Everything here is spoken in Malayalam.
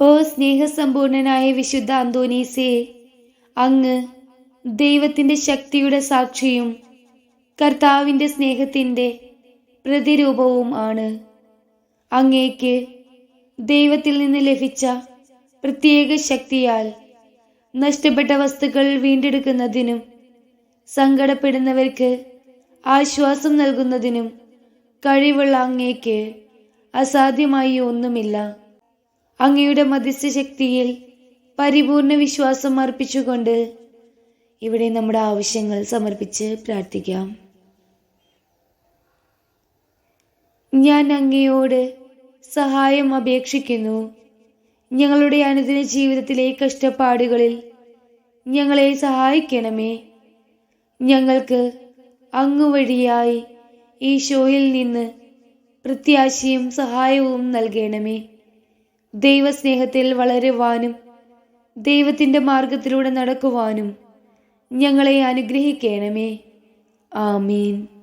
ഓ സ്നേഹസമ്പൂർണനായ വിശുദ്ധ അന്തോനീസേ അങ്ങ് ദൈവത്തിന്റെ ശക്തിയുടെ സാക്ഷിയും കർത്താവിന്റെ സ്നേഹത്തിന്റെ പ്രതിരൂപവും ആണ്. അങ്ങേക്ക് ദൈവത്തിൽ നിന്ന് ലഭിച്ച പ്രത്യേക ശക്തിയാൽ നഷ്ടപ്പെട്ട വസ്തുക്കൾ വീണ്ടെടുക്കുന്നതിനും സങ്കടപ്പെടുന്നവർക്ക് ആശ്വാസം നൽകുന്നതിനും കഴിവുള്ള അങ്ങേക്ക് അസാധ്യമായി ഒന്നുമില്ല. അങ്ങയുടെ മധ്യസ്ഥശക്തിയിൽ പരിപൂർണ വിശ്വാസം അർപ്പിച്ചുകൊണ്ട് ഇവിടെ നമ്മുടെ ആവശ്യങ്ങൾ സമർപ്പിച്ച് പ്രാർത്ഥിക്കാം. ഞാൻ അങ്ങയോട് സഹായം അപേക്ഷിക്കുന്നു. ഞങ്ങളുടെ അനുദിന ജീവിതത്തിലെ കഷ്ടപ്പാടുകളിൽ ഞങ്ങളെ സഹായിക്കണമേ. ഞങ്ങൾക്ക് അങ്ങ് വഴിയായി ഈ ഷോയിൽ നിന്ന് പ്രത്യാശയും സഹായവും നൽകണമേ. ദൈവസ്നേഹത്തിൽ വളരുവാനും ദൈവത്തിന്റെ മാർഗത്തിലൂടെ നടക്കുവാനും ഞങ്ങളെ അനുഗ്രഹിക്കണമേ. ആമീൻ.